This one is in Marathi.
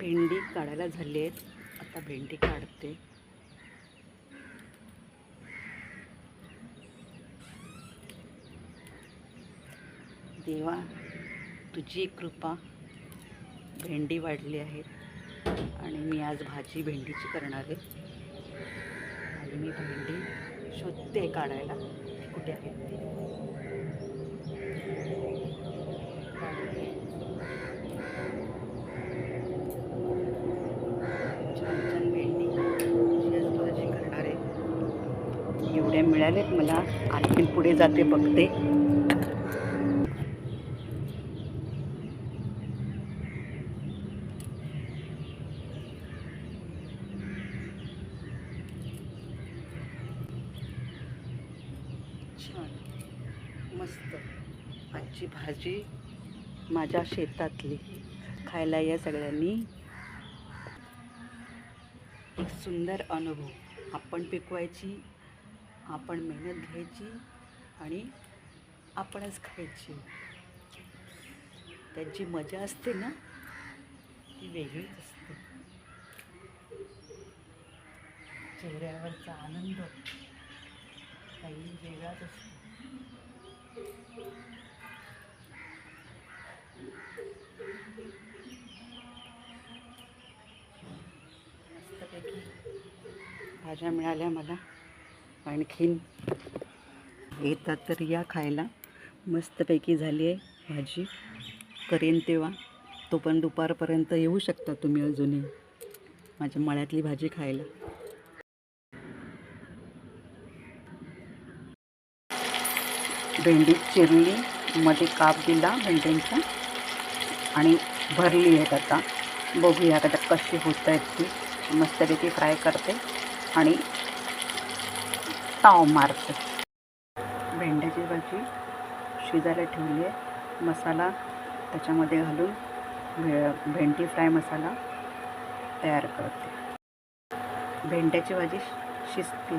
भेंडी काढायला झाली आहेत. आता भेंडी काढते. देवा तुझी कृपा. भेंडी वाढली आहे आणि मी आज भाजी भेंडीची करणार आहे. आणि मी भेंडी शोधते काढायला. कुठे आहे ती काढते. छान छान भेंडी अशी आज भाजी करणार आहे एवढ्या मिळाल्यात मला आणखीन पुढे जाते बघते. छान. मस्त. आजची भाजी माझ्या शेतातली. खायला या सगळ्यांनी. एक सुंदर अनुभव. आपण पिकवायची आपण मेहनत घ्यायची आणि आपणच खायची. त्याची मजा असते ना ती वेगळीच असते. चेहऱ्यावरचा आनंद काही वेगळाच असतो. मस्तपैकी भाज्या मिळाल्या मला. आणखीन. येतात तर या खायला. मस्तपैकी झाली आहे भाजी. करेन तेव्हा. तो पण दुपारपर्यंत येऊ शकता तुम्ही अजूनही. माझ्या मळ्यातली भाजी खायला. भेंडी चिरली मध्ये काप दिला भेंड्यांचा आणि भरली आहेत आता. बघूया आता कशी होत आहेत ती. मस्तपैकी फ्राय करते. आणि ताव मारते. भेंड्याची भाजी शिजायला ठेवली आहे. मसाला त्याच्यामध्ये घालून भे भेंडी फ्राय मसाला तयार करते. भेंड्याची भाजी शिजते.